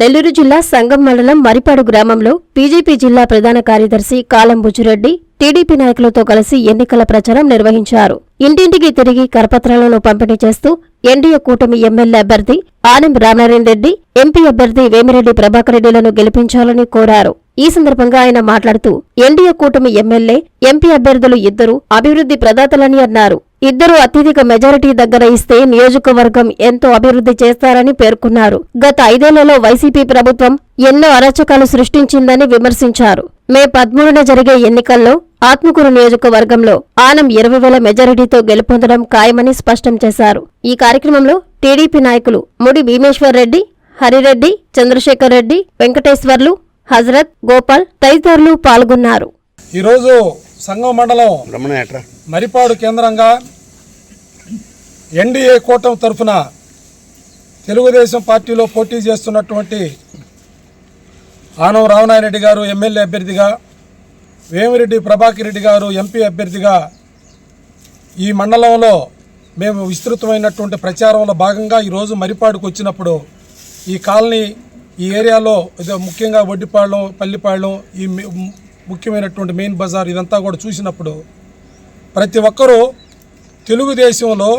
నెల్లూరు జిల్లా సంగం మండలం మరిపాడు గ్రామంలో బీజేపీ జిల్లా ప్రధాన కార్యదర్శి కాలంబుజురెడ్డి టీడీపీ నాయకులతో కలిసి ఎన్నికల ప్రచారం నిర్వహించారు. ఇంటింటికి తిరిగి కరపత్రాలను పంపిణీ చేస్తూ ఎన్డీఏ కూటమి ఎమ్మెల్యే అభ్యర్థి ఆనం రామారాయణ రెడ్డి ఎంపీ అభ్యర్థి వేమిరెడ్డి ప్రభాకర్ రెడ్డిలను గెలిపించాలని కోరారు. ఈ సందర్భంగా ఆయన మాట్లాడుతూ ఎన్డీఏ కూటమి ఎమ్మెల్యే ఎంపీ అభ్యర్థులు ఇద్దరు అభివృద్ధి ప్రదాతలని అన్నారు. ఇద్దరు అత్యధిక మెజారిటీ దగ్గర ఇస్తే నియోజకవర్గం ఎంతో అభివృద్ధి చేస్తారని పేర్కొన్నారు. గత ఐదేళ్ళలో వైసీపీ ప్రభుత్వం ఎన్నో అరాచకాలు సృష్టించిందని విమర్శించారు. మే పదమూడున జరిగే ఎన్నికల్లో ఆత్మకూరు నియోజకవర్గంలో ఆనం ఇరవై వేల మెజారిటీతో గెలుపొందడం ఖాయమని స్పష్టం చేశారు. ఈ కార్యక్రమంలో టీడీపీ నాయకులు ముడి భీమేశ్వర్ రెడ్డి హరిరెడ్డి చంద్రశేఖర్ రెడ్డి వెంకటేశ్వర్లు హజరత్ గోపాల్ తదితరులు పాల్గొన్నారు. ఈరోజు సంగం మండలం మరిపాడు కేంద్రంగా ఎన్డీఏ కూటమి తరఫున తెలుగుదేశం పార్టీలో పోటీ చేస్తున్నటువంటి ఆనం రామనాయురెడ్డి గారు ఎమ్మెల్యే అభ్యర్థిగా వేమిరెడ్డి ప్రభాకర్ రెడ్డి గారు ఎంపీ అభ్యర్థిగా ఈ మండలంలో మేము విస్తృతమైనటువంటి ప్రచారంలో భాగంగా ఈరోజు మరిపాడుకు వచ్చినప్పుడు ఈ కాలనీ ఈ ఏరియాలో ముఖ్యంగా వడ్డిపాళ్ళెం పల్లిపాళ్ళెం ఈ ముఖ్యమైనటువంటి మెయిన్ బజార్ ఇదంతా కూడా చూసినప్పుడు ప్రతి ఒక్కరూ తెలుగుదేశంలో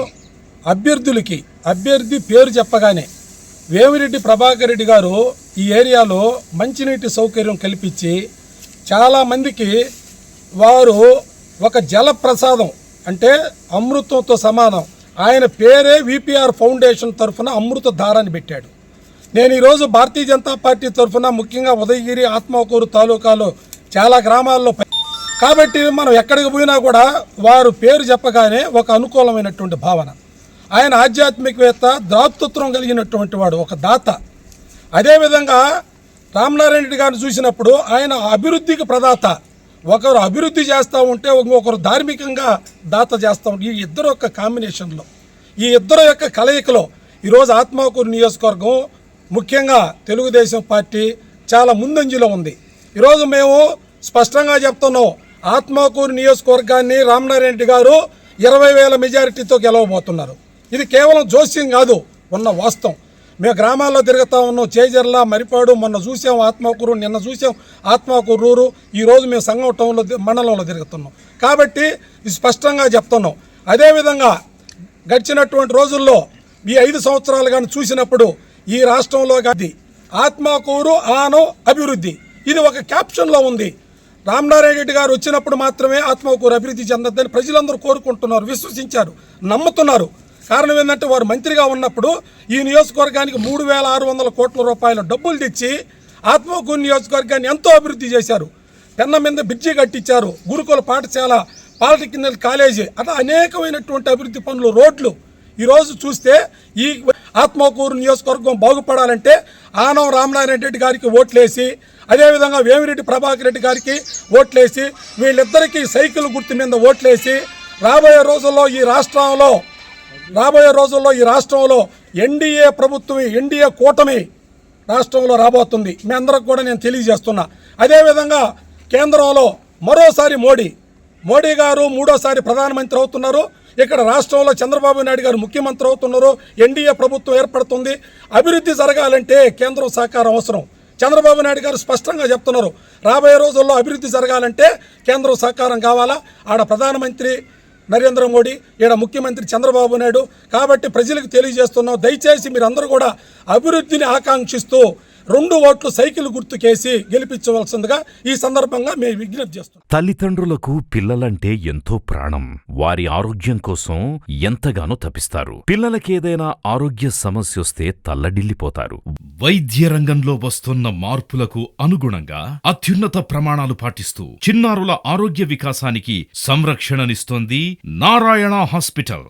అభ్యర్థులకి అభ్యర్థి పేరు చెప్పగానే వేమిరెడ్డి ప్రభాకర్ రెడ్డి గారు ఈ ఏరియాలో మంచినీటి సౌకర్యం కల్పించి చాలామందికి వారు ఒక జలప్రసాదం అంటే అమృతంతో సమానం. ఆయన పేరే విపిఆర్ ఫౌండేషన్ తరఫున అమృత ధారాన్ని పెట్టాడు. నేను ఈరోజు భారతీయ జనతా పార్టీ తరఫున ముఖ్యంగా ఉదయగిరి ఆత్మకూరు తాలూకాలో చాలా గ్రామాల్లో కాబట్టి మనం ఎక్కడికి పోయినా కూడా వారు పేరు చెప్పగానే ఒక అనుకూలమైనటువంటి భావన. ఆయన ఆధ్యాత్మికవేత్త దాతృత్వం కలిగినటువంటి వాడు ఒక దాత. అదేవిధంగా రామనారాయణ రెడ్డి గారిని చూసినప్పుడు ఆయన అభివృద్ధికి ప్రదాత. ఒకరు అభివృద్ధి చేస్తూ ఉంటే ఒకరు ధార్మికంగా దాత చేస్తూ ఉంటే ఈ ఇద్దరు యొక్క కాంబినేషన్లో ఈ ఇద్దరు యొక్క కలయికలో ఈరోజు ఆత్మకూరు నియోజకవర్గం ముఖ్యంగా తెలుగుదేశం పార్టీ చాలా ముందంజలో ఉంది. ఈరోజు మేము స్పష్టంగా చెప్తున్నాం ఆత్మకూరు నియోజకవర్గాన్ని రామనారాయణ రెడ్డి గారు ఇరవై వేల మెజారిటీతో గెలవబోతున్నారు. ఇది కేవలం జోస్యం కాదు ఉన్న వాస్తవం. మేము గ్రామాల్లో తిరుగుతా ఉన్నాం చేజర్ల మరిపాడు మొన్న చూసాం ఆత్మకూరు నిన్న చూసాం ఆత్మకూరు రూరు. ఈరోజు మేము సంగం టౌన్లో మండలంలో తిరుగుతున్నాం. కాబట్టి ఇది స్పష్టంగా చెప్తున్నాం. అదేవిధంగా గడిచినటువంటి రోజుల్లో ఈ ఐదు సంవత్సరాలు కానీ చూసినప్పుడు ఈ రాష్ట్రంలో కాదు ఆత్మకూరు ఆనం అభివృద్ధి. ఇది ఒక క్యాప్షన్లో ఉంది. రామనారాయణ రెడ్డి గారు వచ్చినప్పుడు మాత్రమే ఆత్మకూరు అభివృద్ధి చెందద్దని ప్రజలందరూ కోరుకుంటున్నారు విశ్వసించారు నమ్ముతున్నారు. కారణం ఏంటంటే వారు మంత్రిగా ఉన్నప్పుడు ఈ నియోజకవర్గానికి మూడు వేల ఆరు వందల కోట్ల రూపాయల డబ్బులు తెచ్చి ఆత్మకూరు నియోజకవర్గాన్ని ఎంతో అభివృద్ధి చేశారు. పెన్న మీద బ్రిడ్జి కట్టించారు గురుకుల పాఠశాల పాలిటెక్నికల్ కాలేజీ అట్లా అనేకమైనటువంటి అభివృద్ధి పనులు రోడ్లు. ఈరోజు చూస్తే ఈ ఆత్మకూరు నియోజకవర్గం బాగుపడాలంటే ఆనం రామనారాయణ రెడ్డి గారికి ఓట్లేసి అదేవిధంగా వేమిరెడ్డి ప్రభాకర్ రెడ్డి గారికి ఓట్లేసి వీళ్ళిద్దరికీ సైకిల్ గుర్తు మీద ఓట్లేసి రాబోయే రోజుల్లో ఈ రాష్ట్రంలో రాబోయే రోజుల్లో ఈ రాష్ట్రంలో ఎన్డీఏ ప్రభుత్వం ఎన్డీఏ కూటమి రాష్ట్రంలో రాబోతుంది. మీ అందరికి కూడా నేను తెలియజేస్తున్నా. అదేవిధంగా కేంద్రంలో మరోసారి మోడీ మోడీ గారు మూడోసారి ప్రధానమంత్రి అవుతున్నారు. ఇక్కడ రాష్ట్రంలో చంద్రబాబు నాయుడు గారు ముఖ్యమంత్రి అవుతున్నారు. ఎన్డీఏ ప్రభుత్వం ఏర్పడుతుంది. అభివృద్ధి జరగాలంటే కేంద్రం సహకారం అవసరం. చంద్రబాబు నాయుడు గారు స్పష్టంగా చెప్తున్నారు. రాబోయే రోజుల్లో అభివృద్ధి జరగాలంటే కేంద్రం సహకారం కావాలా? ఆడ ప్రధానమంత్రి నరేంద్ర మోడీ ఈడ ముఖ్యమంత్రి చంద్రబాబు నాయుడు. కాబట్టి ప్రజలకు తెలియజేస్తున్నాం. దయచేసి మీరందరూ కూడా అభివృద్ధిని ఆకాంక్షిస్తూ రెండు ఓట్లు సైకిల్ గుర్తుకేసి గెలిపించవలసిందిగా ఈ సందర్భంగా మేము విజ్ఞప్తి చేస్తున్నాం. తల్లిదండ్రులకు పిల్లలంటే ఎంతో ప్రాణం. వారి ఆరోగ్యం కోసం ఎంతగానో తపిస్తారు. పిల్లలకేదైనా ఆరోగ్య సమస్య వస్తే తల్లడిల్లిపోతారు. వైద్య రంగంలో వస్తున్న మార్పులకు అనుగుణంగా అత్యున్నత ప్రమాణాలు పాటిస్తూ చిన్నారుల ఆరోగ్య వికాసానికి సంరక్షణనిస్తోంది నారాయణ హాస్పిటల్.